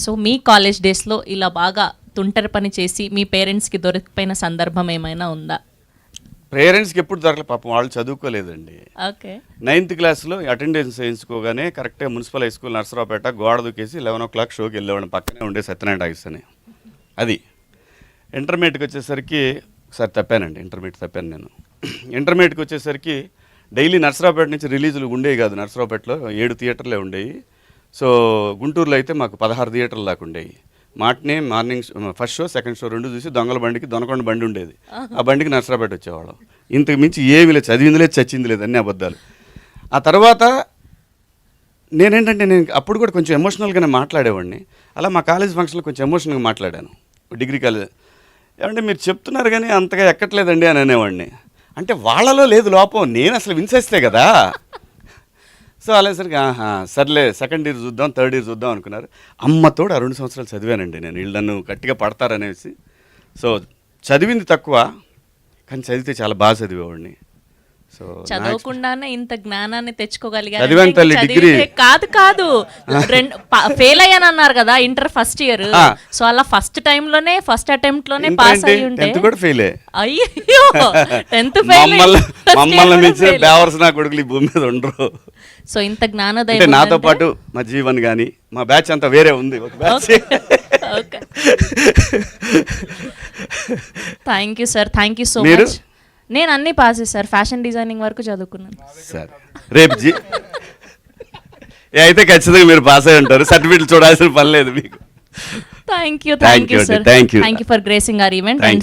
So మీ college డేస్లో ఇలా బాగా తుంటరి పని చేసి మీ పేరెంట్స్కి దొరికిపోయిన సందర్భం ఏమైనా ఉందా? పేరెంట్స్కి ఎప్పుడు దొరకలే పాపం వాళ్ళు చదువుకోలేదండి. ఓకే. నైన్త్ క్లాస్లో అటెండెన్స్ వేయించుకోగానే కరెక్ట్గా మున్సిపల్ హై స్కూల్ నర్సరావుపేట గోడ దూకేసి లెవెన్ ఓ క్లాక్ షోకి వెళ్ళేవాడిని. పక్కనే ఉండే సత్యనారాయణ టాకీస్ అని. అది. ఇంటర్మీడియట్కి వచ్చేసరికి ఒకసారి తప్పానండి ఇంటర్మీడియట్ తప్పాను నేను. ఇంటర్మీడియట్కి వచ్చేసరికి డైలీ నర్సరావుపేట నుంచి రిలీజులు ఉండేవి కాదు. నర్సరావుపేటలో ఏడు థియేటర్లే ఉండేవి. సో గుంటూరులో అయితే మాకు పదహారు థియేటర్లు దాకా ఉండేవి. మాటనే morning first show second show రెండు చూసి దొంగల బండికి దొనకొండ బండి ఉండేది. ఆ బండికి నర్సరావుపేట వచ్చేవాళ్ళం. ఇంతకు మించి ఏమీ లేదు చదివింది లేదు చచ్చింది లేదు అన్ని అబద్ధాలు. ఆ తర్వాత నేనేంటంటే నేను అప్పుడు కూడా కొంచెం ఎమోషనల్గానే మాట్లాడేవాడిని. అలా మా కాలేజ్ ఫంక్షన్లో కొంచెం ఎమోషనల్గా మాట్లాడాను. Degree college. ఏమంటే మీరు చెప్తున్నారు కానీ అంతగా ఎక్కట్లేదండి అని అనేవాడిని. అంటే వాళ్ళలో లేదు లోపం. నేను అసలు విన్సేస్తే కదా. సో అలాసరికి ఆహా సర్లే సెకండ్ ఇయర్ చూద్దాం థర్డ్ ఇయర్ చూద్దాం అనుకున్నారు. అమ్మతోడు ఆ రెండు సంవత్సరాలు చదివానండి నేను. వీళ్ళు నన్ను గట్టిగా పడతారనేసి. సో చదివింది తక్కువ కానీ చదివితే చాలా బాగా చదివేవాడిని. సో చదవకుండానే ఇంత జ్ఞానాన్ని తెచ్చుకోగలిగారు. కాదు కాదు. రెండు ఫెయిల్ అయ్యాను అన్నారు కదా ఇంటర్ ఫస్ట్ ఇయర్. సో అలా ఫస్ట్ టైం లోనే ఫస్ట్ అటెంప్ట్లోనే పాస్? అయ్యి ఉంటే కూడా ఫెయిలే అయ్యో టెన్త్ ఫెయిల్ మమ్మల్ని మమ్మల్ని మించిన బేవర్స్ నా కొడుకులు ఈ భూమి మీద ఉండరు. సో ఇంత జ్ఞానోదయం నాతో పాటు మా జీవన్ కానీ మా బ్యాచ్ అంతా వేరే ఉంది ఒక batch okay thank you sir thank you so? Much నేను అన్ని పాస్ సార్ ఫ్యాషన్ డిజైనింగ్ వరకు చదువుకున్నాను. సరే. రేపు జీ ఏ అయితే ఖచ్చితంగా మీరు పాస్ అయి ఉంటారు. సర్టిఫికెట్లు చూడాల్సిన పని లేదు మీకు. Thank you thank you sir. Thank you for gracing our event and